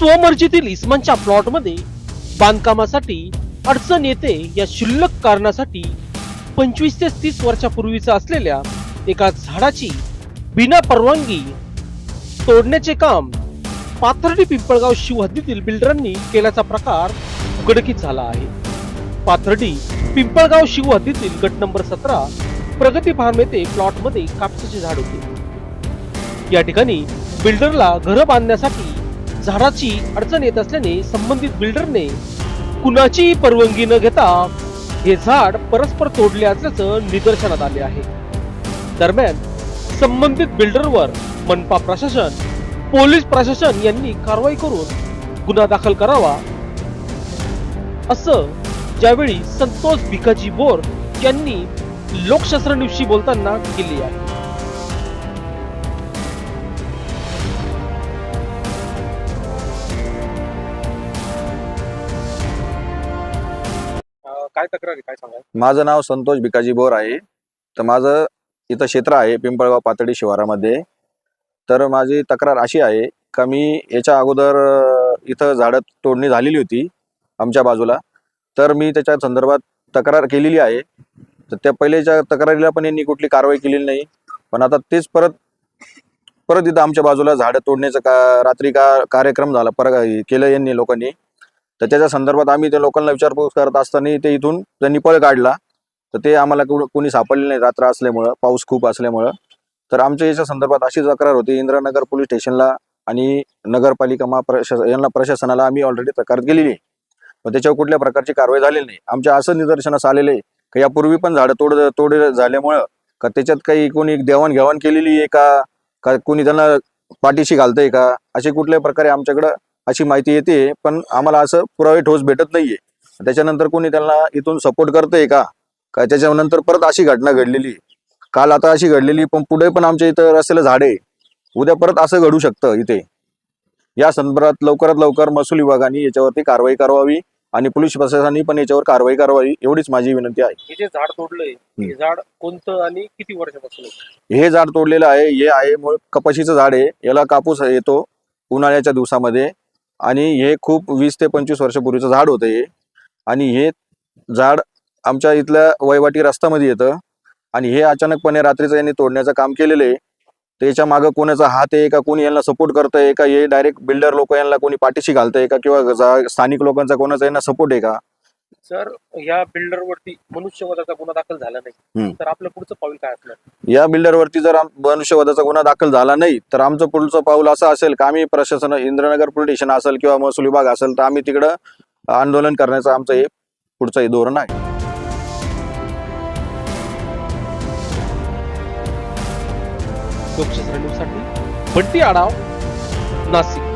स्वमर्जीतील इस्मानच्या प्लॉटमध्ये बांधकामासाठी अडचण येते या शिल्लक कारणासाठी पंचवीस ते तीस वर्षापूर्वीचा असलेल्या एका झाडाची बिना परवानगी तोडण्याचे काम पाथर्डी पिंपळगाव शिव हद्दीतील बिल्डरांनी केल्याचा प्रकार उघडकीत झाला आहे. पाथर्डी पिंपळगाव शिव हद्दीतील गट नंबर सतरा प्रगती फार्म येथे प्लॉटमध्ये कापसाचे झाड होते. या ठिकाणी बिल्डरला घरं बांधण्यासाठी झाडाची अडचण येत असल्याने संबंधित बिल्डरने कुणाचीही परवानगी न घेता हे झाड परस्पर तोडले असल्याचं निदर्शनात आले आहे. दरम्यान संबंधित बिल्डरवर मनपा प्रशासन पोलीस प्रशासन यांनी कारवाई करून गुन्हा दाखल करावा. असं ज्यावेळी संतोष भिकाजी बोर यांनी लोकशास्त्र बोलताना केली आहे. काय तक्रार काय सांगा माझं नाव संतोष भिकाजी बोर आहे. तर माझं इथं क्षेत्र आहे पिंपळगाव पातळी शिवारामध्ये. तर माझी तक्रार अशी आहे का मी याच्या अगोदर इथं झाडं तोडणी झालेली होती आमच्या बाजूला. तर मी त्याच्या संदर्भात तक्रार केलेली आहे. तर त्या पहिलेच्या तक्रारीला पण यांनी कुठली कारवाई केलेली नाही. पण आता तेच परत परत इथं आमच्या बाजूला झाडं तोडण्याचा का रात्री का कार्यक्रम झाला पर केलं यांनी लोकांनी. तर त्याच्या संदर्भात आम्ही त्या लोकांना विचारपूस करत असताना ते इथून त्यांनी पळ काढला. तर ते आम्हाला कुणी कोणी सापडले नाही रात्र असल्यामुळं पाऊस खूप असल्यामुळं. तर आमच्या याच्या संदर्भात अशी तक्रार होती. इंद्रानगर पोलीस स्टेशनला आणि नगरपालिका महाप्रशासन यांना प्रशासनाला आम्ही ऑलरेडी तक्रार केलेली. आहे पण त्याच्यावर कुठल्या प्रकारची कारवाई झालेली नाही. आमच्या असं निदर्शनास आलेलं आहे का यापूर्वी पण झाडं तोड तोड झाल्यामुळं का त्याच्यात काही कोणी देवाणघेवाण केलेली आहे का? कोणी त्यांना पाठीशी घालतंय का? अशी कुठल्याही प्रकारे आमच्याकडं अशी माहिती येते पण आम्हाला असं पुरावे ठोस भेटत नाहीये. त्याच्यानंतर कोणी त्यांना इथून सपोर्ट करतंय का? का त्याच्यानंतर परत अशी घटना घडलेली. काल आता अशी घडलेली पण पुढे पण आमच्या इथं रस्त्याला झाडे उद्या परत असं घडू शकतं इथे. या संदर्भात लवकरात लवकर महसूल विभागाने याच्यावरती कारवाई करावी आणि पोलीस प्रशासनाने पण याच्यावर कारवाई करावी एवढीच माझी विनंती आहे. हे जे झाड तोडलंय हे झाड कोणतं आणि किती वर्षापासून आहे? हे झाड तोडलेलं आहे हे आहे मूळ कपाशीचं झाड आहे. याला कापूस येतो उन्हाळ्याच्या दिवसामध्ये. आणि हे खूप वीस ते पंचवीस वर्षापूर्वीचं झाड होतं हे. आणि हे झाड आमच्या इथल्या वैवाटी रस्त्यामध्ये येतं. आणि हे अचानकपणे रात्रीचं यांनी तोडण्याचं काम केलेलं आहे. त्याच्या मागं कोणाचा हात आहे का कोणी यांना सपोर्ट करतंय का हे डायरेक्ट बिल्डर लोक यांना कोणी पाठीशी घालतंय का किंवा स्थानिक लोकांचा कोणाचा यांना सपोर्ट आहे का? जर या बिल्डर वरती मनुष्यवधाचा गुन्हा दाखल झाला नाही. तर आपलं पुढचं पाऊल काय असणार? या बिल्डरवरती जर मनुष्यवधाचा गुन्हा दाखल झाला नाही तर आमचं पुढचं पाऊल असं असेल का? आम्ही प्रशासन इंद्रनगर पोलीस स्टेशन असेल किंवा महसूल विभाग असेल तर आम्ही तिकडं आंदोलन करण्याचं आमचं हे पुढचं हे धोरण आहे. लोकशास्त्र न्यूजसाठी बंटी आढाव नाशिक.